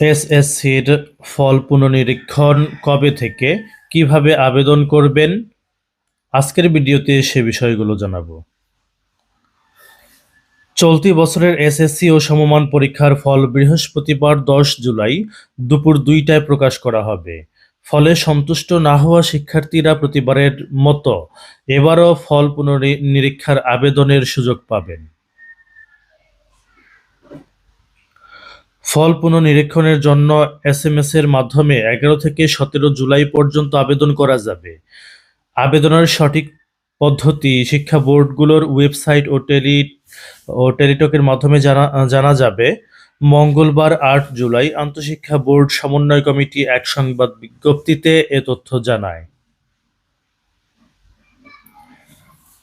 এসএসসির ফল পুনর্নিরীক্ষণ কবে থেকে কীভাবে আবেদন করবেন? আজকের ভিডিওতে সে বিষয়গুলো জানাব। চলতি বছরের এসএসসি ও সমমান পরীক্ষার ফল বৃহস্পতিবার দশ জুলাই দুপুর দুইটায় প্রকাশ করা হবে। ফলে সন্তুষ্ট না হওয়া শিক্ষার্থীরা প্রতিবারের মতো এবারও ফল পুনর্নিরীক্ষার আবেদনের সুযোগ পাবেন। ফল পুনর্নিরীক্ষণের জন্য এসএমএস এর মাধ্যমে এগারো থেকে সতেরো জুলাই পর্যন্ত আবেদন করা যাবে। আবেদনের সঠিক পদ্ধতি শিক্ষা বোর্ডগুলোর ওয়েবসাইট ও টেলি, ও টেলিটকের মাধ্যমে জানা জানা যাবে। মঙ্গলবার আট জুলাই আন্তঃশিক্ষা বোর্ড সমন্বয় কমিটি এক সংবাদ বিজ্ঞপ্তিতে এ তথ্য জানায়।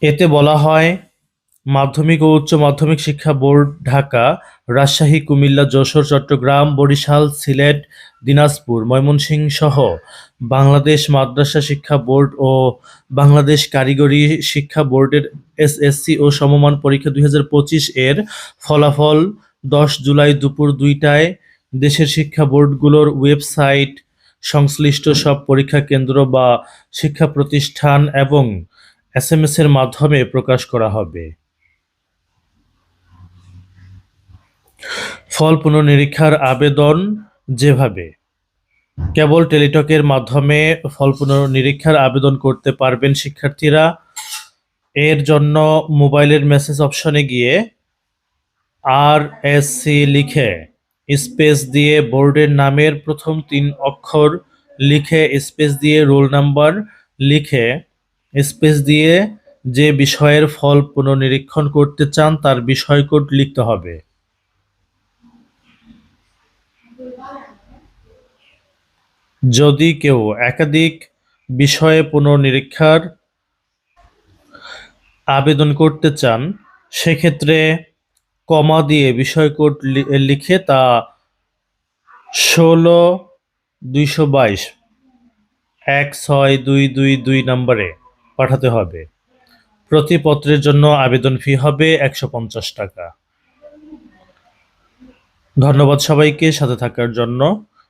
এতে বলা হয় মাধ্যমিক ও উচ্চ মাধ্যমিক শিক্ষা বোর্ড, ঢাকা, রাজশাহী, কুমিল্লা, যশোর, চট্টগ্রাম, বরিশাল, সিলেট, দিনাজপুর, ময়মনসিংহ সহ বাংলাদেশ মাদ্রাসা শিক্ষা বোর্ড ও বাংলাদেশ কারিগরি শিক্ষা বোর্ডের এসএসসি ও সমমান পরীক্ষা দুই হাজার পঁচিশ এর ফলাফল দশ জুলাই দুপুর দুইটায় দেশের শিক্ষা বোর্ডগুলোর ওয়েবসাইট সংশ্লিষ্ট সব পরীক্ষা কেন্দ্র বা শিক্ষা প্রতিষ্ঠান এবং এসএমএস এর মাধ্যমে প্রকাশ করা হবে। ফল পুনর্নিরীক্ষার আবেদন যেভাবে? কেবল টেলিটকের মাধ্যমে ফল পুনর্নিরীক্ষার আবেদন করতে পারবেন শিক্ষার্থীরা। এর জন্য মোবাইলের মেসেজ অপশনে গিয়ে আর এস সি লিখে স্পেস দিয়ে বোর্ডের নামের প্রথম তিন অক্ষর লিখে স্পেস দিয়ে রোল নাম্বার লিখে স্পেস দিয়ে যে বিষয়ের ফল পুনর্নিরীক্ষণ করতে চান তার বিষয় কোড লিখতে হবে। যদি কেউ একাধিক বিষয়ে পুনর্নিরীক্ষার আবেদন করতে চান, সেক্ষেত্রে কমা দিয়ে বিষয় কোড লিখে তা ষোলো দুইশো বাইশ এক ছয় দুই দুই দুই নম্বরে পাঠাতে হবে। প্রতি পত্রের জন্য আবেদন ফি হবে একশো পঞ্চাশ টাকা। ধন্যবাদ সবাইকে সাথে থাকার জন্য।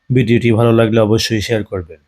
ভিডিওটি ভালো লাগলে অবশ্যই শেয়ার করবেন।